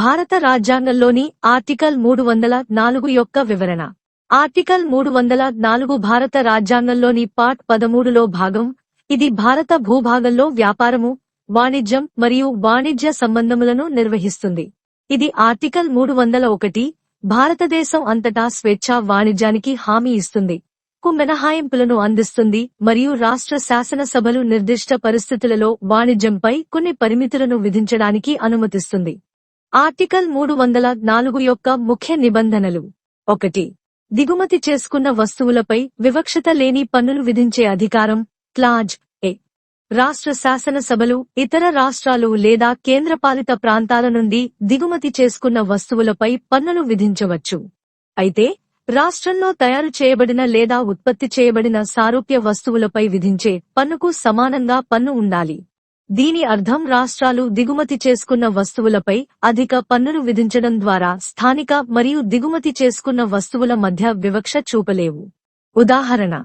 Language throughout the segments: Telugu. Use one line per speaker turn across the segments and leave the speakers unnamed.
భారత రాజ్యాంగంలోని ఆర్టికల్ మూడు వందల నాలుగు యొక్క వివరణ. ఆర్టికల్ మూడు వందల నాలుగు భారత రాజ్యాంగంలోని పార్ట్ పదమూడులో భాగం. ఇది భారత భూభాగంలో వ్యాపారము వాణిజ్యం మరియు వాణిజ్య సంబంధములను నిర్వహిస్తుంది. ఇది ఆర్టికల్ మూడు వందల ఒకటి భారతదేశం అంతటా స్వేచ్ఛ వాణిజ్యానికి హామీ ఇస్తుంది. కు మినహాయింపులను అందిస్తుంది మరియు రాష్ట్ర శాసనసభలు నిర్దిష్ట పరిస్థితులలో వాణిజ్యంపై కొన్ని పరిమితులను విధించడానికి అనుమతిస్తుంది. ఆర్టికల్ మూడు వందల నాలుగు యొక్క ముఖ్య నిబంధనలు. ఒకటి. దిగుమతి చేసుకున్న వస్తువులపై వివక్షత లేని పన్నులు విధించే అధికారం క్లాజ్ ఏ. రాష్ట్ర శాసనసభలు ఇతర రాష్ట్రాలు లేదా కేంద్రపాలిత ప్రాంతాల నుండి దిగుమతి చేసుకున్న వస్తువులపై పన్నులు విధించవచ్చు. అయితే రాష్ట్రంలో తయారు చేయబడిన లేదా ఉత్పత్తి చేయబడిన సారూప్య వస్తువులపై విధించే పన్నుకు సమానంగా పన్ను ఉండాలి. దీని అర్థం రాష్ట్రాలు దిగుమతి చేసుకున్న వస్తువులపై అధిక పన్నులు విధించడం ద్వారా స్థానిక మరియు దిగుమతి చేసుకున్న వస్తువుల మధ్య వివక్ష చూపలేవు. ఉదాహరణ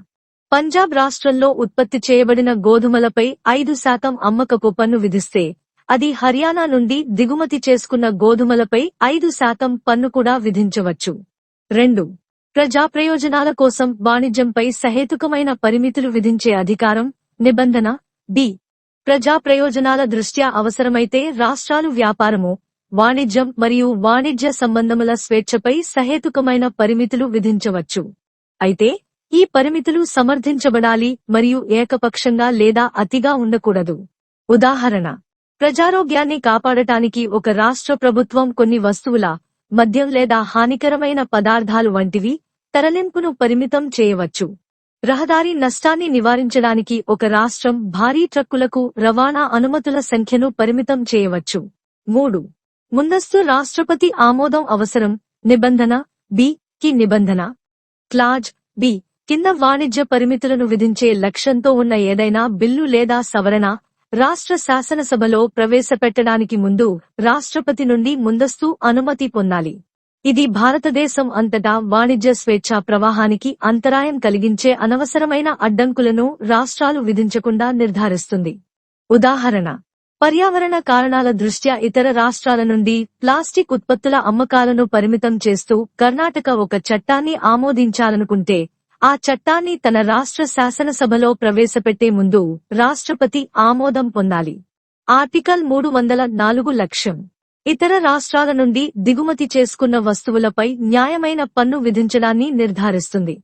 పంజాబ్ రాష్ట్రంలో ఉత్పత్తి చేయబడిన గోధుమలపై ఐదు శాతం అమ్మకపు పన్ను విధిస్తే అది హర్యానా నుండి దిగుమతి చేసుకున్న గోధుమలపై ఐదు శాతం పన్ను కూడా విధించవచ్చు. రెండు ప్రజా ప్రయోజనాల కోసం వాణిజ్యంపై సహేతుకమైన పరిమితులు విధించే అధికారం నిబంధన బి ప్రజా ప్రయోజనాల దృష్ట్యా అవసరమైతే రాష్ట్రాలు వ్యాపారము వాణిజ్యం మరియు వాణిజ్య సంబంధముల స్వేచ్ఛపై సహేతుకమైన పరిమితులు విధించవచ్చు. అయితే ఈ పరిమితులు సమర్థించబడాలి మరియు ఏకపక్షంగా లేదా అతిగా ఉండకూడదు. ఉదాహరణ ప్రజారోగ్యాన్ని కాపాడటానికి ఒక రాష్ట్ర ప్రభుత్వం కొన్ని వస్తువుల మద్యం లేదా హానికరమైన పదార్థాలు వంటివి తరలింపును పరిమితం చేయవచ్చు. రహదారి నష్టాన్ని నివారించడానికి ఒక రాష్ట్రం భారీ ట్రక్కులకు రవాణా అనుమతుల సంఖ్యను పరిమితం చేయవచ్చు. మూడు. ముందస్తు రాష్ట్రపతి ఆమోదం అవసరం. నిబంధన బి. కి నిబంధన. Clause B. కింద వాణిజ్య పరిమితులను విధించే లక్ష్యంతో ఉన్న ఏదైనా బిల్లు లేదా సవరణ రాష్ట్ర శాసనసభలో ప్రవేశపెట్టడానికి ముందు రాష్ట్రపతి నుండి ముందస్తు అనుమతి పొందాలి. ఇది భారతదేశం అంతటా వాణిజ్య స్వేచ్ఛా ప్రవాహానికి అంతరాయం కలిగించే అనవసరమైన అడ్డంకులను రాష్ట్రాలు విధించకుండా నిర్ధారిస్తుంది. ఉదాహరణ పర్యావరణ కారణాల దృష్ట్యా ఇతర రాష్ట్రాల నుండి ప్లాస్టిక్ ఉత్పత్తుల అమ్మకాలను పరిమితం చేస్తూ కర్ణాటక ఒక చట్టాన్ని ఆమోదించాలనుకుంటే ఆ చట్టాన్ని తన రాష్ట్ర శాసనసభలో ప్రవేశపెట్టే ముందు రాష్ట్రపతి ఆమోదం పొందాలి. ఆర్టికల్ మూడు వందల నాలుగు లక్ష్యం ఇతర రాష్ట్రాల నుండి దిగుమతి చేసుకున్న వస్తువులపై న్యాయమైన పన్ను విధించడాన్ని నిర్ధారిస్తుంది.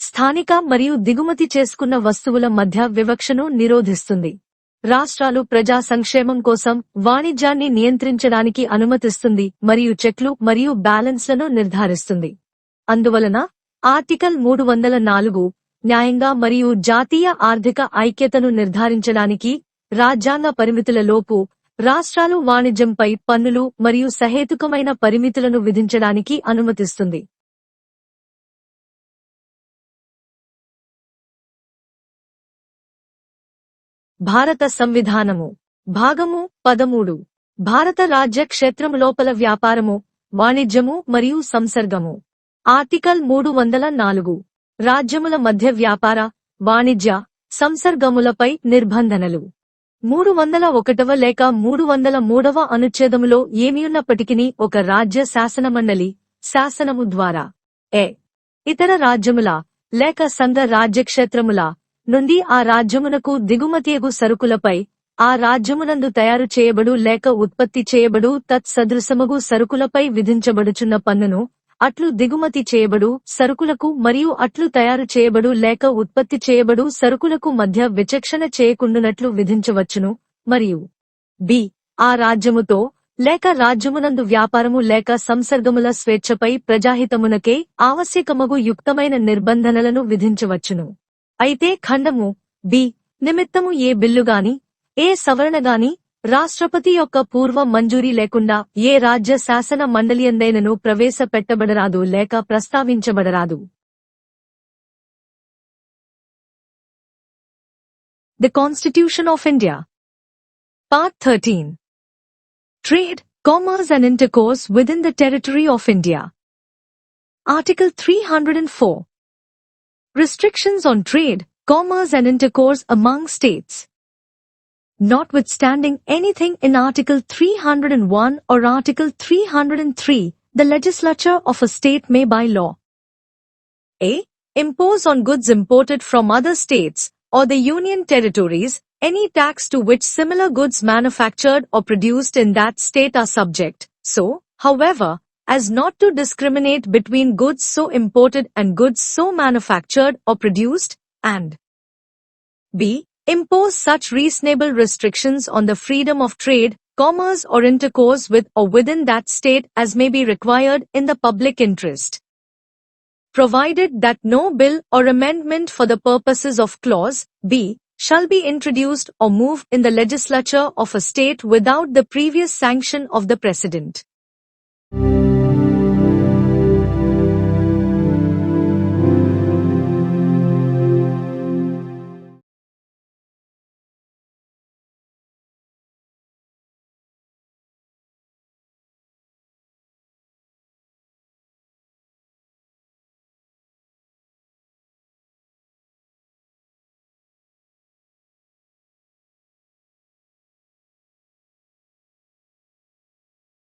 స్థానిక మరియు దిగుమతి చేసుకున్న వస్తువుల మధ్య వివక్షను నిరోధిస్తుంది. రాష్ట్రాలు ప్రజా సంక్షేమం కోసం వాణిజ్యాన్ని నియంత్రించడానికి అనుమతిస్తుంది మరియు చెక్లు మరియు బ్యాలెన్స్లను నిర్ధారిస్తుంది. అందువలన ఆర్టికల్ మూడు వందల నాలుగు న్యాయంగా మరియు జాతీయ ఆర్థిక ఐక్యతను నిర్ధారించడానికి రాజ్యాంగ పరిమితుల లోపు రాష్ట్రాలు వాణిజ్యంపై పన్నులు మరియు సహేతుకమైన పరిమితులను విధించడానికి అనుమతిస్తుంది. భారత సంవిధానము. భాగము పదమూడు. భారత రాజ్య క్షేత్రము లోపల వ్యాపారము వాణిజ్యము మరియు సంసర్గము. ఆర్టికల్ మూడు వందల నాలుగు. రాజ్యముల మధ్య వ్యాపార వాణిజ్య సంసర్గములపై నిర్బంధనలు. మూడు వందల ఒకటవ లేక మూడు వందల మూడవ అనుచ్ఛేదములో ఏమియున్నప్పటికీ ఒక రాజ్య శాసనమండలి శాసనము ద్వారా. ఏ ఇతర రాజ్యముల లేక సంఘ రాజ్యక్షేత్రముల నుండి ఆ రాజ్యమునకు దిగుమతియగు సరుకులపై ఆ రాజ్యమునందు తయారు చేయబడు లేక ఉత్పత్తి చేయబడు తత్సదృశమగు సరుకులపై విధించబడుచున్న పన్నును అట్లు దిగుమతి చేయబడు సరుకులకు మరియు అట్లు తయారు చేయబడు లేక ఉత్పత్తి చేయబడు సరుకులకు మధ్య విచక్షణ చేయకుండునట్లు విధించవచ్చును. మరియు బి. ఆ రాజ్యముతో లేక రాజ్యమునందు వ్యాపారము లేక సంసర్గముల స్వేచ్ఛపై ప్రజాహితమునకే ఆవశ్యకమగు యుక్తమైన నిర్బంధనలను విధించవచ్చును. అయితే ఖండము బి. నిమిత్తము ఏ బిల్లుగాని ఏ సవరణగాని రాష్ట్రపతి యొక్క పూర్వ మంజూరీ లేకుండా ఏ రాజ్య శాసన మండలియందైనను ప్రవేశపెట్టబడరాదు లేక ప్రస్తావించబడరాదు the constitution of India part thirteen trade commerce and intercourse within the territory of India article three hundred and four Restrictions on trade, commerce and intercourse among states. Notwithstanding anything in Article 301 or Article 303, the legislature of a state may by law a. Impose on goods imported from other states or the union territories any tax to which similar goods manufactured or produced in that state are subject. So, however, as not to discriminate between goods so imported and goods so manufactured or produced, and b. Impose such reasonable restrictions on the freedom of trade, commerce or intercourse with or within that state as may be required in the public interest provided that no bill or amendment for the purposes of clause b shall be introduced or moved in the legislature of a state without the previous sanction of the president.